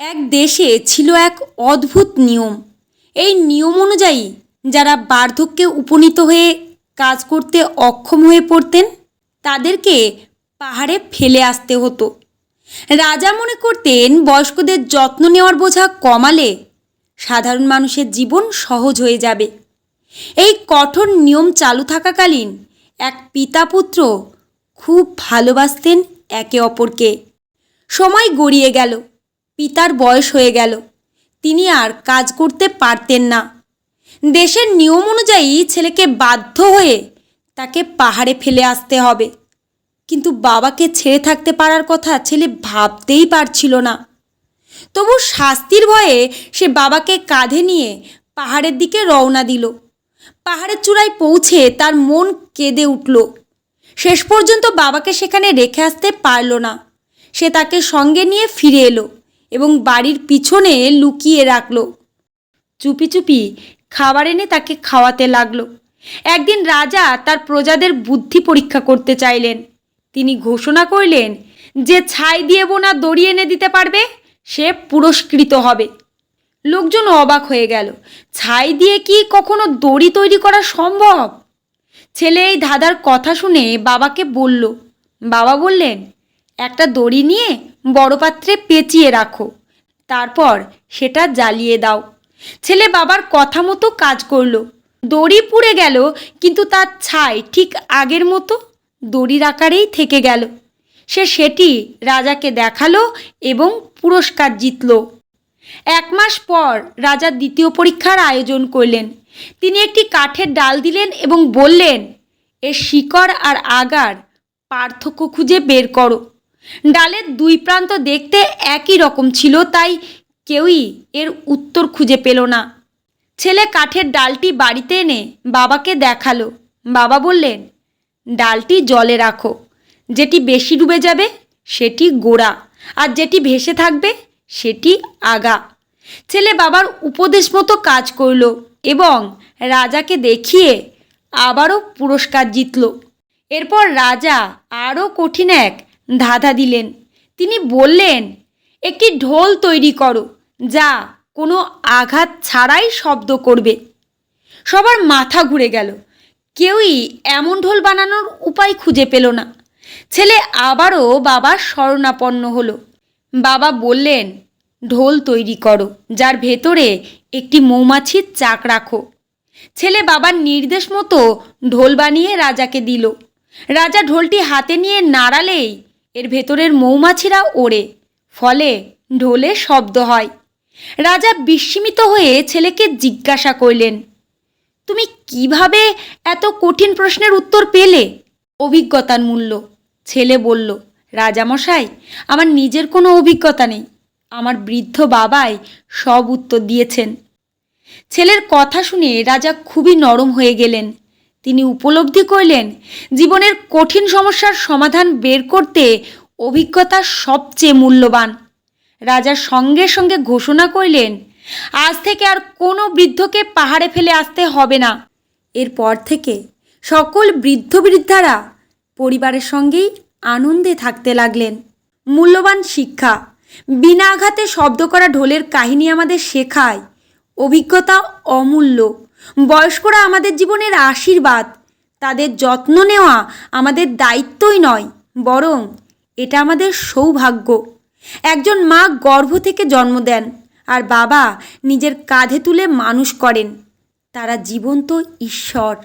এক দেশে ছিল এক অদ্ভুত নিয়ম। এই নিয়ম অনুযায়ী যারা বার্ধক্যে উপনীত হয়ে কাজ করতে অক্ষম হয়ে পড়তেন, তাদেরকে পাহাড়ে ফেলে আসতে হতো। রাজা মনে করতেন বয়স্কদের যত্ন নেওয়ার বোঝা কমালে সাধারণ মানুষের জীবন সহজ হয়ে যাবে। এই কঠোর নিয়ম চালু থাকাকালীন এক পিতা পুত্র খুব ভালোবাসতেন একে অপরকে। সময় গড়িয়ে গেল। পিতার বয়স হয়ে গেল। তিনি আর কাজ করতে পারতেন না। দেশের নিয়ম অনুযায়ী ছেলেকে বাধ্য হয়ে তাকে পাহাড়ে ফেলে আসতে হবে। কিন্তু বাবাকে ছেড়ে থাকতে পারার কথা ছেলে ভাবতেই পারছিল না। তবু শাস্তির ভয়ে সে বাবাকে কাঁধে নিয়ে পাহাড়ের দিকে রওনা দিল। পাহাড়ের চূড়ায় পৌঁছে তার মন কেঁদে উঠল। শেষ পর্যন্ত বাবাকে সেখানে রেখে আসতে পারল না। সে তাকে সঙ্গে নিয়ে ফিরে এলো। এবং বাড়ির পিছনে লুকিয়ে রাখল। চুপি চুপি খাবার এনে তাকে খাওয়াতে লাগল। একদিন রাজা তার প্রজাদের বুদ্ধি পরীক্ষা করতে চাইলেন। তিনি ঘোষণা করলেন যে ছাই দিয়ে বোনা দড়ি এনে দিতে পারবে, সে পুরস্কৃত হবে। লোকজন অবাক হয়ে গেল, ছাই দিয়ে কি কখনো দড়ি তৈরি করা সম্ভব? ছেলে এই ধাঁধার কথা শুনে বাবাকে বলল, বাবা বললেন একটা দড়ি নিয়ে বড় পাত্রে পেঁচিয়ে রাখো। তারপর সেটা জ্বালিয়ে দাও। ছেলে বাবার কথা মতো কাজ করল। দড়ি পুড়ে গেল, কিন্তু তার ছাই ঠিক আগের মতো দড়ির আকারেই থেকে গেল। সে সেটি রাজাকে দেখাল এবং পুরস্কার জিতলো। এক মাস পর রাজা দ্বিতীয় পরীক্ষার আয়োজন করলেন। তিনি একটি কাঠের ডাল দিলেন এবং বললেন, এর শিকড় আর আগার পার্থক্য খুঁজে বের করো। ডালের দুই প্রান্ত দেখতে একই রকম ছিল, তাই কেউই এর উত্তর খুঁজে পেল না। ছেলে কাঠের ডালটি বাড়িতে এনে বাবাকে দেখাল। বাবা বললেন, ডালটি জলে রাখো। যেটি বেশি ডুবে যাবে, সেটি গোড়া। আর যেটি ভেসে থাকবে, সেটি আগা। ছেলে বাবার উপদেশ মতো কাজ করল এবং রাজাকে দেখিয়ে আবারও পুরস্কার জিতল। এরপর রাজা আরও কঠিন এক ধাঁধা দিলেন। তিনি বললেন, একটি ঢোল তৈরি করো, যা কোনো আঘাত ছাড়াই শব্দ করবে। সবার মাথা ঘুরে গেল। কেউই এমন ঢোল বানানোর উপায় খুঁজে পেল না। ছেলে আবারও বাবার শরণাপন্ন হলো। বাবা বললেন, ঢোল তৈরি করো, যার ভেতরে একটি মৌমাছির চাক রাখো। ছেলে বাবার নির্দেশ মতো ঢোল বানিয়ে রাজাকে দিল। রাজা ঢোলটি হাতে নিয়ে নাড়ালেই এর ভেতরের মৌমাছিরা ওড়ে, ফলে ঢোলে শব্দ হয়। রাজা বিস্মিত হয়ে ছেলেকে জিজ্ঞাসা করলেন, তুমি কীভাবে এত কঠিন প্রশ্নের উত্তর পেলে? অভিজ্ঞতার মূল্য। ছেলে বলল, রাজামশাই, আমার নিজের কোনো অভিজ্ঞতা নেই। আমার বৃদ্ধ বাবাই সব উত্তর দিয়েছেন। ছেলের কথা শুনে রাজা খুবই নরম হয়ে গেলেন। তিনি উপলব্ধি করলেন, জীবনের কঠিন সমস্যার সমাধান বের করতে অভিজ্ঞতা সবচেয়ে মূল্যবান। রাজা সঙ্গে সঙ্গে ঘোষণা করলেন, আজ থেকে আর কোনো বৃদ্ধকে পাহাড়ে ফেলে আসতে হবে না। এরপর থেকে সকল বৃদ্ধ বৃদ্ধারা পরিবারের সঙ্গেই আনন্দে থাকতে লাগলেন। মূল্যবান শিক্ষা, বিনা আঘাতে শব্দ করা ঢোলের কাহিনী আমাদের শেখায়। অভিজ্ঞতা অমূল্য। বয়স্করা আমাদের জীবনের আশীর্বাদ। তাদের যত্ন নেওয়া আমাদের দায়িত্বই নয়, বরং এটা আমাদের সৌভাগ্য। একজন মা গর্ভ থেকে জন্ম দেন, আর বাবা নিজের কাঁধে তুলে মানুষ করেন। তারা জীবন্ত ঈশ্বর।